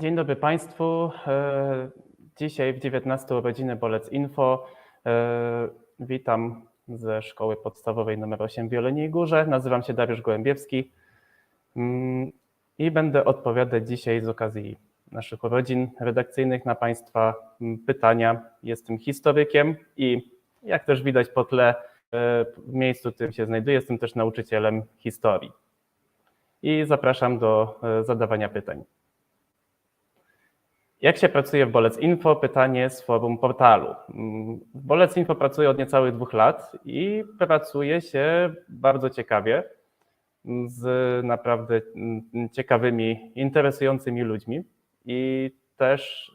Dzień dobry Państwu. E, Dzisiaj w 19 urodziny Bolec Info. E, Witam ze Szkoły Podstawowej nr 8 w Jeleniej Górze. Nazywam się Dariusz Gołębiewski Mm, i będę odpowiadać dzisiaj z okazji naszych urodzin redakcyjnych na Państwa mm, pytania. Jestem historykiem i jak też widać po tle, e, w miejscu, w którym się znajduję, jestem też nauczycielem historii. I zapraszam do zadawania pytań. Jak się pracuje w Bolec Info? Pytanie z forum portalu. Mm, Bolec Info pracuję od niecałych dwóch lat i pracuje się bardzo ciekawie z naprawdę mm, ciekawymi, interesującymi ludźmi i też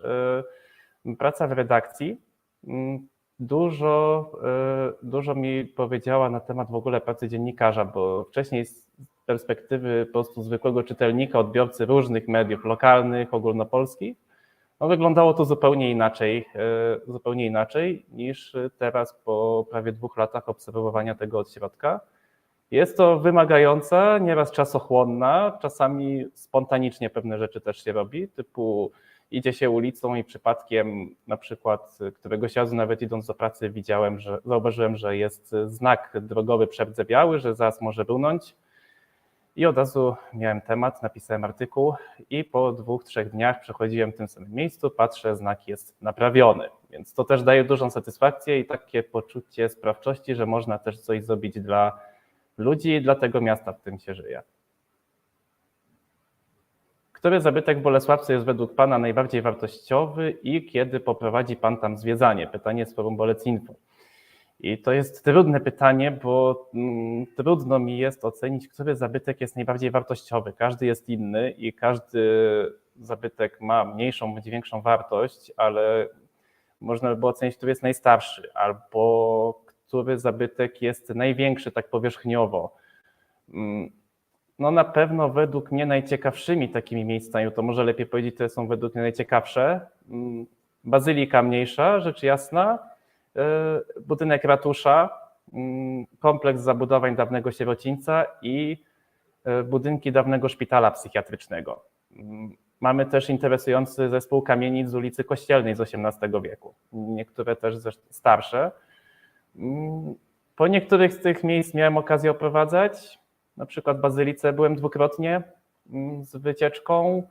y, praca w redakcji mm, dużo, y, dużo mi powiedziała na temat w ogóle pracy dziennikarza, bo wcześniej z perspektywy po prostu zwykłego czytelnika, odbiorcy różnych mediów lokalnych, ogólnopolskich, no wyglądało to zupełnie inaczej, y, zupełnie inaczej niż teraz po prawie dwóch latach obserwowania tego od środka. Jest to wymagająca, nieraz czasochłonna, czasami spontanicznie pewne rzeczy też się robi, typu idzie się ulicą i przypadkiem na przykład któregoś razu nawet idąc do pracy widziałem, że zauważyłem, że jest znak drogowy przerdzewiały, że zaraz może runąć i od razu miałem temat, napisałem artykuł i po dwóch, trzech dniach przechodziłem w tym samym miejscu, patrzę, znak jest naprawiony, więc to też daje dużą satysfakcję i takie poczucie sprawczości, że można też coś zrobić dla ludzi i dla tego miasta, w którym się żyje. Który zabytek w Bolesławcu jest według Pana najbardziej wartościowy i kiedy poprowadzi Pan tam zwiedzanie? Pytanie z forum Bolec Info. I to jest trudne pytanie, bo mm, trudno mi jest ocenić, który zabytek jest najbardziej wartościowy. Każdy jest inny i każdy zabytek ma mniejszą bądź większą wartość, ale można by było ocenić, który jest najstarszy albo który zabytek jest największy tak powierzchniowo. Mm, No na pewno według mnie najciekawszymi takimi miejscami, to może lepiej powiedzieć, które są według mnie najciekawsze. mm, Bazylika mniejsza, rzecz jasna, budynek ratusza, mm, kompleks zabudowań dawnego sierocińca i y, budynki dawnego szpitala psychiatrycznego. Mamy też interesujący zespół kamienic z ulicy Kościelnej z XVIII wieku, niektóre też ze- starsze. Po niektórych z tych miejsc miałem okazję oprowadzać. Na przykład w Bazylice byłem dwukrotnie z wycieczką.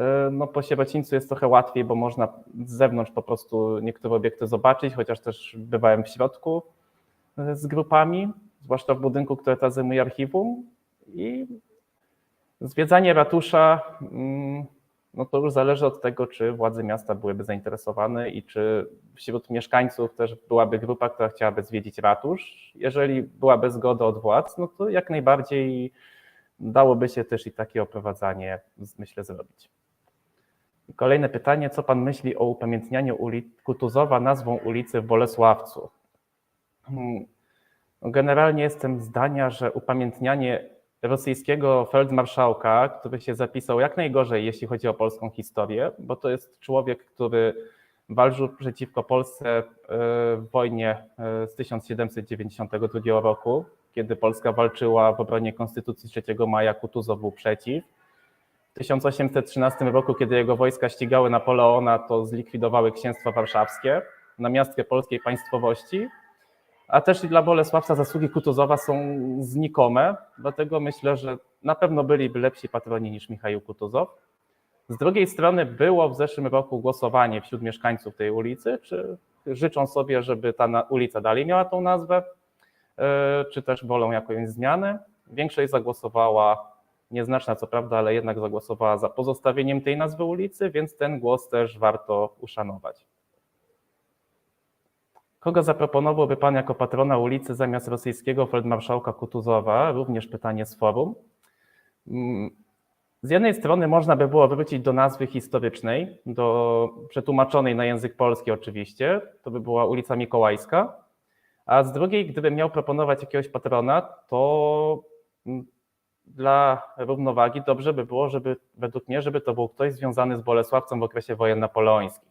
E, No, po sierocińcu jest trochę łatwiej, bo można z zewnątrz po prostu niektóre obiekty zobaczyć, chociaż też bywałem w środku e, z grupami, zwłaszcza w budynku, które teraz zajmuje archiwum. I zwiedzanie ratusza, mm, no to już zależy od tego, czy władze miasta byłyby zainteresowane i czy wśród mieszkańców też byłaby grupa, która chciałaby zwiedzić ratusz. Jeżeli byłaby zgoda od władz, no to jak najbardziej dałoby się też i takie oprowadzanie, myślę, zrobić. Kolejne pytanie, co pan myśli o upamiętnianiu Kutuzowa nazwą ulicy w Bolesławcu? Hmm, no Generalnie jestem zdania, że upamiętnianie rosyjskiego feldmarszałka, który się zapisał jak najgorzej, jeśli chodzi o polską historię, bo to jest człowiek, który walczył przeciwko Polsce e, w wojnie e, z 1792 roku, kiedy Polska walczyła w obronie Konstytucji 3 maja, Kutuzow był przeciw. W 1813 roku, kiedy jego wojska ścigały Napoleona, to zlikwidowały księstwo warszawskie na miastkę polskiej państwowości, a też i dla Bolesławca zasługi Kutuzowa są znikome, dlatego myślę, że na pewno byliby lepsi patroni niż Michał Kutuzow. Z drugiej strony było w zeszłym roku głosowanie wśród mieszkańców tej ulicy, czy życzą sobie, żeby ta ulica dalej miała tą nazwę, e, czy też wolą jakąś zmianę. Większość zagłosowała, nieznaczna co prawda, ale jednak zagłosowała za pozostawieniem tej nazwy ulicy, więc ten głos też warto uszanować. Kogo zaproponowałby Pan jako patrona ulicy zamiast rosyjskiego feldmarszałka Kutuzowa? Również pytanie z forum. Mm, Z jednej strony można by było wrócić do nazwy historycznej, do przetłumaczonej na język polski oczywiście, to by była ulica Mikołajska, a z drugiej, gdybym miał proponować jakiegoś patrona, to mm, dla równowagi dobrze by było, żeby według mnie, żeby to był ktoś związany z Bolesławcem w okresie wojen napoleońskich.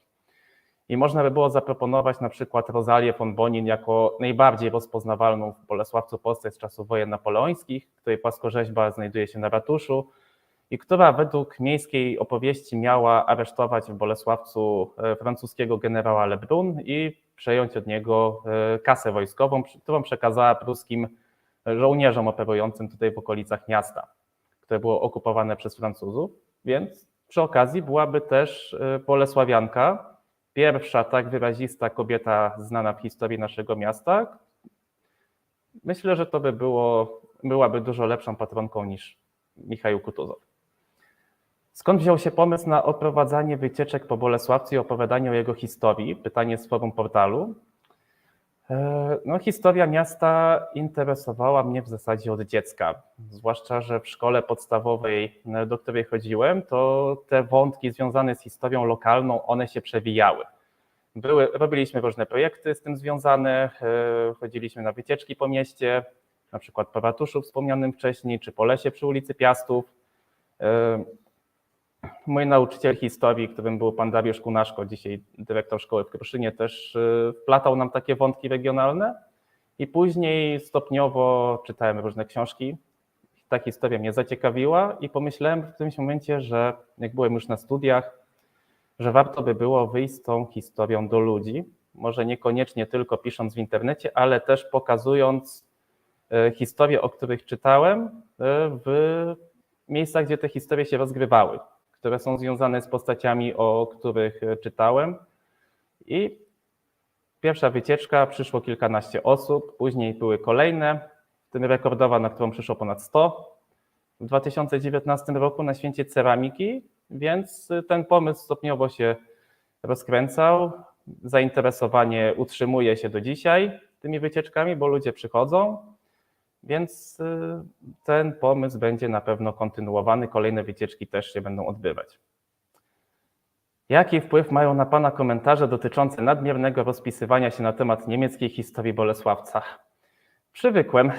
I można by było zaproponować na przykład Rozalię von Bonin jako najbardziej rozpoznawalną w Bolesławcu postać z czasów wojen napoleońskich, której płaskorzeźba znajduje się na ratuszu i która według miejskiej opowieści miała aresztować w Bolesławcu e, francuskiego generała Lebrun i przejąć od niego e, kasę wojskową, którą przekazała pruskim żołnierzom operującym tutaj w okolicach miasta, które było okupowane przez Francuzów. Więc przy okazji byłaby też Bolesławianka, pierwsza tak wyrazista kobieta znana w historii naszego miasta. Myślę, że to by było, byłaby dużo lepszą patronką niż Michał Kutuzow. Skąd wziął się pomysł na oprowadzanie wycieczek po Bolesławcu i opowiadanie o jego historii? Pytanie z forum portalu. E, no, historia miasta interesowała mnie w zasadzie od dziecka, zwłaszcza, że w szkole podstawowej, e, do której chodziłem, to te wątki związane z historią lokalną, one się przewijały. Były, robiliśmy różne projekty z tym związane, e, chodziliśmy na wycieczki po mieście, na przykład po ratuszu wspomnianym wcześniej, czy po lesie przy ulicy Piastów. Mój nauczyciel historii, którym był pan Dariusz Kunaszko, dzisiaj dyrektor szkoły w Kruszynie, też y, wplatał nam takie wątki regionalne i później stopniowo czytałem różne książki. Ta historia mnie zaciekawiła i pomyślałem w którymś momencie, że jak byłem już na studiach, że warto by było wyjść z tą historią do ludzi, może niekoniecznie tylko pisząc w internecie, ale też pokazując y, historie, o których czytałem y, w miejscach, gdzie te historie się rozgrywały które są związane z postaciami, o których e, czytałem. I pierwsza wycieczka przyszło kilkanaście osób, później były kolejne, w tym rekordowa, na którą przyszło ponad 100 w 2019 roku na święcie ceramiki, więc ten pomysł stopniowo się rozkręcał. Zainteresowanie utrzymuje się do dzisiaj tymi wycieczkami, bo ludzie przychodzą. Więc y, ten pomysł będzie na pewno kontynuowany, kolejne wycieczki też się będą odbywać. Jaki wpływ mają na Pana komentarze dotyczące nadmiernego rozpisywania się na temat niemieckiej historii Bolesławca? Przywykłem.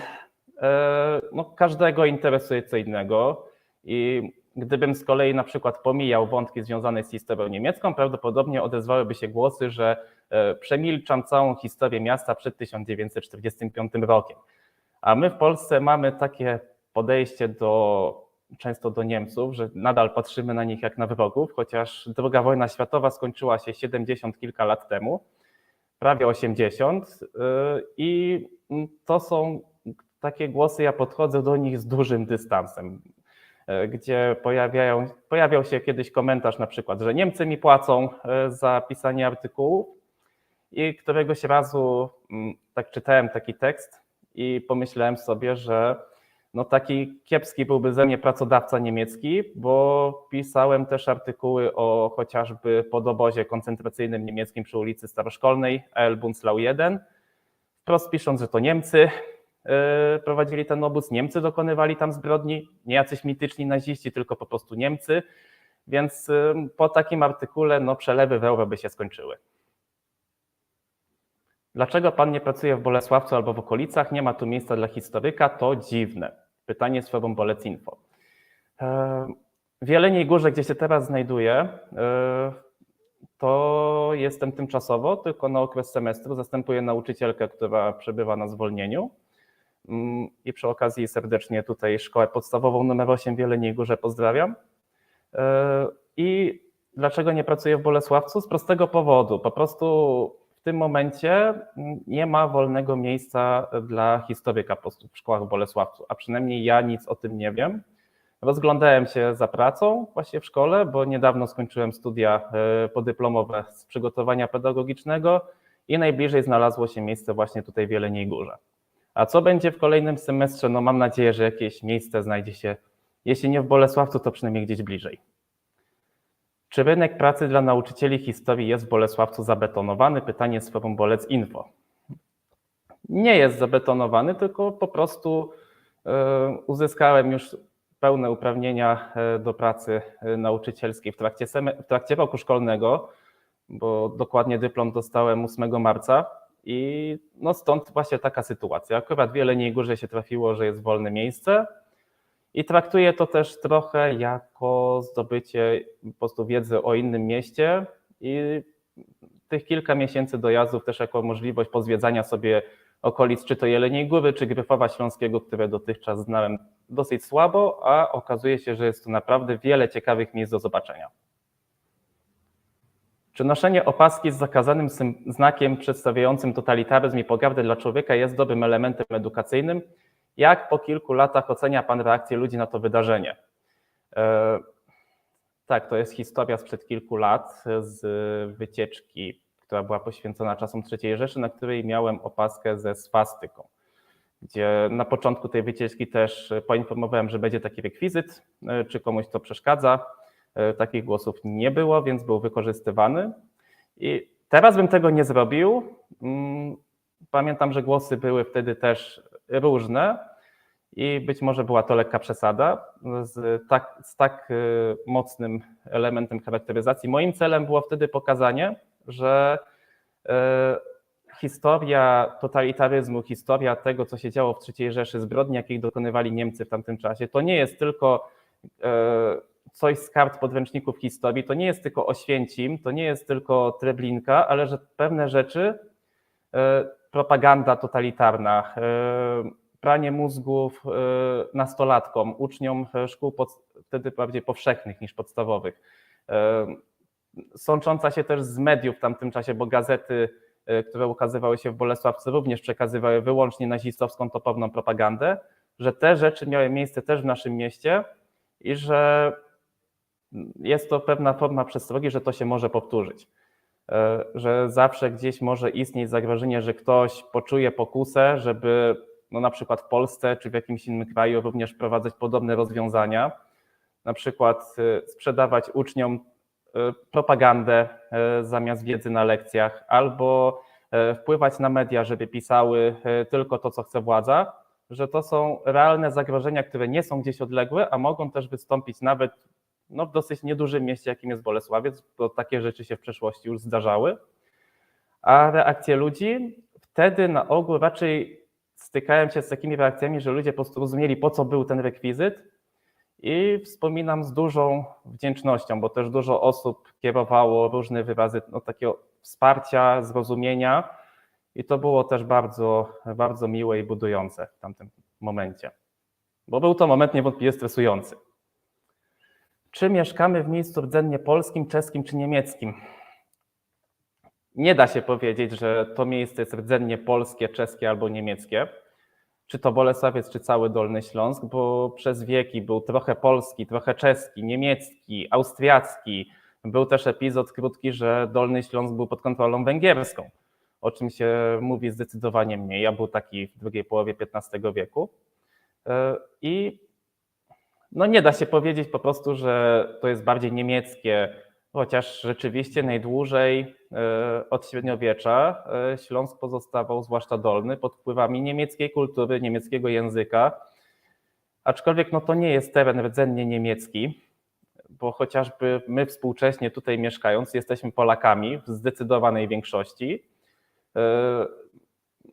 E, no, każdego interesuje co innego i gdybym z kolei na przykład pomijał wątki związane z historią niemiecką, prawdopodobnie odezwałyby się głosy, że e, przemilczam całą historię miasta przed 1945 rokiem. A my w Polsce mamy takie podejście do często do Niemców, że nadal patrzymy na nich jak na wrogów, chociaż II wojna światowa skończyła się 70 kilka lat temu, prawie 80 y, i to są takie głosy, ja podchodzę do nich z dużym dystansem, y, gdzie pojawiają, pojawiał się kiedyś komentarz na przykład, że Niemcy mi płacą y, za pisanie artykułów i któregoś razu mm, tak czytałem taki tekst, i pomyślałem sobie, że no taki kiepski byłby ze mnie pracodawca niemiecki, bo pisałem też artykuły o chociażby podobozie koncentracyjnym niemieckim przy ulicy Staroszkolnej, El Bunzlau 1, wprost pisząc, że to Niemcy e, prowadzili ten obóz, Niemcy dokonywali tam zbrodni, nie jacyś mityczni naziści, tylko po prostu Niemcy, więc e, po takim artykule no, przelewy w euro by się skończyły. Dlaczego pan nie pracuje w Bolesławcu albo w okolicach? Nie ma tu miejsca dla historyka? To dziwne. Pytanie z forum Bolec Info. E, w Jeleniej Górze, gdzie się teraz znajduję, e, to jestem tymczasowo, tylko na okres semestru. Zastępuję nauczycielkę, która przebywa na zwolnieniu. Mm, I przy okazji serdecznie tutaj szkołę podstawową numer 8 w Jeleniej Górze pozdrawiam. E, I dlaczego nie pracuję w Bolesławcu? Z prostego powodu. Po prostu w tym momencie nie ma wolnego miejsca dla historyka po prostu w szkołach w Bolesławcu, a przynajmniej ja nic o tym nie wiem. Rozglądałem się za pracą właśnie w szkole, bo niedawno skończyłem studia e, podyplomowe z przygotowania pedagogicznego i najbliżej znalazło się miejsce właśnie tutaj w Jeleniej Górze. A co będzie w kolejnym semestrze? No mam nadzieję, że jakieś miejsce znajdzie się, jeśli nie w Bolesławcu, to przynajmniej gdzieś bliżej. Czy rynek pracy dla nauczycieli historii jest w Bolesławcu zabetonowany? Pytanie z forum Bolec Info. Nie jest zabetonowany, tylko po prostu e, uzyskałem już pełne uprawnienia e, do pracy e, nauczycielskiej w trakcie, w trakcie roku szkolnego, bo dokładnie dyplom dostałem 8 marca i no stąd właśnie taka sytuacja. Akurat wiele niej górze się trafiło, że jest wolne miejsce, i traktuję to też trochę jako zdobycie po prostu wiedzy o innym mieście i tych kilka miesięcy dojazdów też jako możliwość pozwiedzania sobie okolic, czy to Jeleniej Góry, czy Gryfowa Śląskiego, które dotychczas znałem dosyć słabo, a okazuje się, że jest tu naprawdę wiele ciekawych miejsc do zobaczenia. Czy noszenie opaski z zakazanym znakiem przedstawiającym totalitaryzm i pogardę dla człowieka jest dobrym elementem edukacyjnym? Jak po kilku latach ocenia Pan reakcję ludzi na to wydarzenie? E, tak, to jest historia sprzed kilku lat z wycieczki, która była poświęcona czasom III Rzeszy, na której miałem opaskę ze swastyką, gdzie na początku tej wycieczki też poinformowałem, że będzie taki rekwizyt, e, czy komuś to przeszkadza. E, Takich głosów nie było, więc był wykorzystywany. I teraz bym tego nie zrobił. Mm, Pamiętam, że głosy były wtedy też różne i być może była to lekka przesada z tak, z tak y, mocnym elementem charakteryzacji. Moim celem było wtedy pokazanie, że y, historia totalitaryzmu, historia tego, co się działo w III Rzeszy, zbrodni, jakich dokonywali Niemcy w tamtym czasie, to nie jest tylko y, coś z kart podręczników historii, to nie jest tylko Oświęcim, to nie jest tylko Treblinka, ale że pewne rzeczy, propaganda totalitarna, pranie mózgów nastolatkom, uczniom szkół pod, wtedy bardziej powszechnych niż podstawowych, sącząca się też z mediów w tamtym czasie, bo gazety, które ukazywały się w Bolesławce, również przekazywały wyłącznie nazistowską topowną propagandę, że te rzeczy miały miejsce też w naszym mieście i że jest to pewna forma przestrogi, że to się może powtórzyć. Że zawsze gdzieś może istnieć zagrożenie, że ktoś poczuje pokusę, żeby no na przykład w Polsce czy w jakimś innym kraju również wprowadzać podobne rozwiązania, na przykład sprzedawać uczniom propagandę zamiast wiedzy na lekcjach, albo wpływać na media, żeby pisały tylko to, co chce władza, że to są realne zagrożenia, które nie są gdzieś odległe, a mogą też wystąpić nawet no, w dosyć niedużym mieście, jakim jest Bolesławiec, bo takie rzeczy się w przeszłości już zdarzały. A reakcje ludzi wtedy na ogół raczej stykałem się z takimi reakcjami, że ludzie po prostu rozumieli, po co był ten rekwizyt. I wspominam z dużą wdzięcznością, bo też dużo osób kierowało różne wyrazy no, takiego wsparcia, zrozumienia. I to było też bardzo, bardzo miłe i budujące w tamtym momencie. Bo był to moment niewątpliwie stresujący. Czy mieszkamy w miejscu rdzennie polskim, czeskim czy niemieckim? Nie da się powiedzieć, że to miejsce jest rdzennie polskie, czeskie albo niemieckie. Czy to Bolesławiec, czy cały Dolny Śląsk, bo przez wieki był trochę polski, trochę czeski, niemiecki, austriacki. Był też epizod krótki, że Dolny Śląsk był pod kontrolą węgierską, o czym się mówi zdecydowanie mniej, a był taki w drugiej połowie XV wieku. I no nie da się powiedzieć po prostu, że to jest bardziej niemieckie, chociaż rzeczywiście najdłużej od średniowiecza Śląsk pozostawał, zwłaszcza dolny, pod wpływami niemieckiej kultury, niemieckiego języka. Aczkolwiek no to nie jest teren rdzennie niemiecki, bo chociażby my współcześnie tutaj mieszkając jesteśmy Polakami w zdecydowanej większości.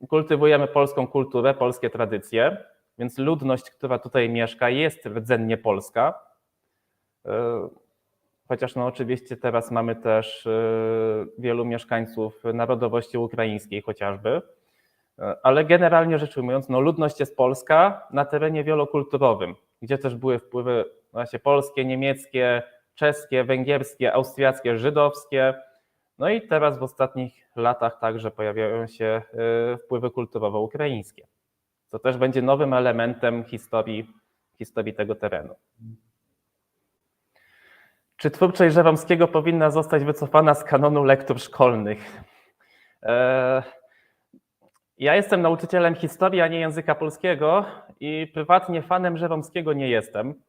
Kultywujemy polską kulturę, polskie tradycje, więc ludność, która tutaj mieszka, jest rdzennie polska. Chociaż no oczywiście teraz mamy też wielu mieszkańców narodowości ukraińskiej chociażby, ale generalnie rzecz ujmując, no ludność jest polska na terenie wielokulturowym, gdzie też były wpływy właśnie polskie, niemieckie, czeskie, węgierskie, austriackie, żydowskie. No i teraz w ostatnich latach także pojawiają się wpływy kulturowo-ukraińskie co też będzie nowym elementem historii, historii tego terenu. Czy twórczość Żeromskiego powinna zostać wycofana z kanonu lektur szkolnych? Ja jestem nauczycielem historii, a nie języka polskiego i prywatnie fanem Żeromskiego nie jestem.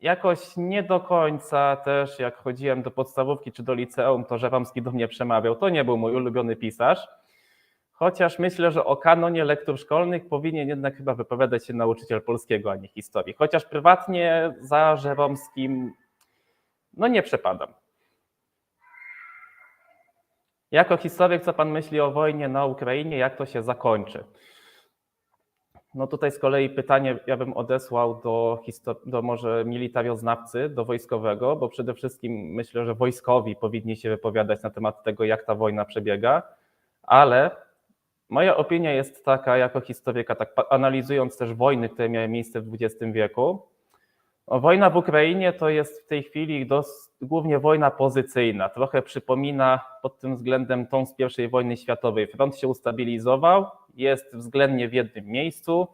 Jakoś nie do końca też, jak chodziłem do podstawówki czy do liceum, to Żeromski do mnie przemawiał. To nie był mój ulubiony pisarz. Chociaż myślę, że o kanonie lektur szkolnych powinien jednak chyba wypowiadać się nauczyciel polskiego, a nie historii. Chociaż prywatnie za Żeromskim no nie przepadam. Jako historyk, co pan myśli o wojnie na Ukrainie, jak to się zakończy? No tutaj z kolei pytanie ja bym odesłał do, do może militarioznawcy, do wojskowego, bo przede wszystkim myślę, że wojskowi powinni się wypowiadać na temat tego, jak ta wojna przebiega, ale Moja opinia jest taka, jako historyka, tak analizując też wojny, które miały miejsce w XX wieku. No, wojna w Ukrainie to jest w tej chwili dos, głównie wojna pozycyjna. Trochę przypomina pod tym względem tą z I wojny światowej. Front się ustabilizował, jest względnie w jednym miejscu.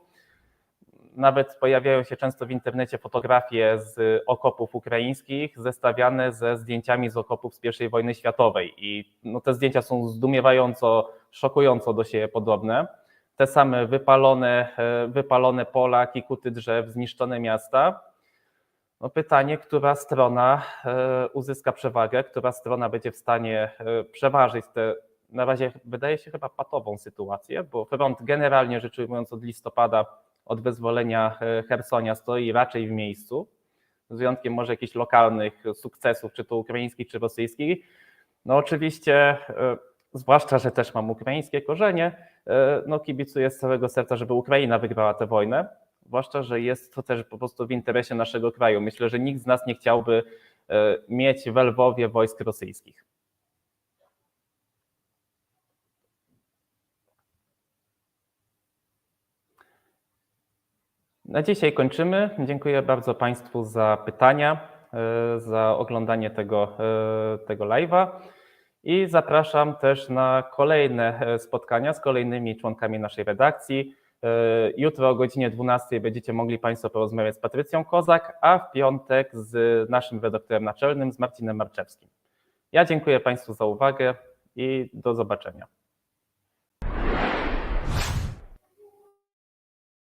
Nawet pojawiają się często w internecie fotografie z okopów ukraińskich zestawiane ze zdjęciami z okopów z I wojny światowej. I no, te zdjęcia są zdumiewająco, szokująco do siebie podobne. Te same wypalone, e, wypalone pola, kikuty drzew, zniszczone miasta. No pytanie, która strona e, uzyska przewagę, która strona będzie w stanie e, przeważyć tę, na razie wydaje się chyba patową sytuację, bo front generalnie rzecz ujmując od listopada, od wyzwolenia e, Hersonia stoi raczej w miejscu, z wyjątkiem może jakichś lokalnych sukcesów, czy to ukraińskich, czy rosyjskich. No oczywiście, e, zwłaszcza, że też mam ukraińskie korzenie, e, no kibicuję z całego serca, żeby Ukraina wygrała tę wojnę, zwłaszcza, że jest to też po prostu w interesie naszego kraju. Myślę, że nikt z nas nie chciałby mieć w Lwowie wojsk rosyjskich. Na dzisiaj kończymy. Dziękuję bardzo Państwu za pytania, e, za oglądanie tego, e, tego live'a i zapraszam też na kolejne e, spotkania z kolejnymi członkami naszej redakcji. Jutro o godzinie 12 będziecie mogli Państwo porozmawiać z Patrycją Kozak, a w piątek z naszym redaktorem naczelnym, z Marcinem Marczewskim. Ja dziękuję Państwu za uwagę i do zobaczenia.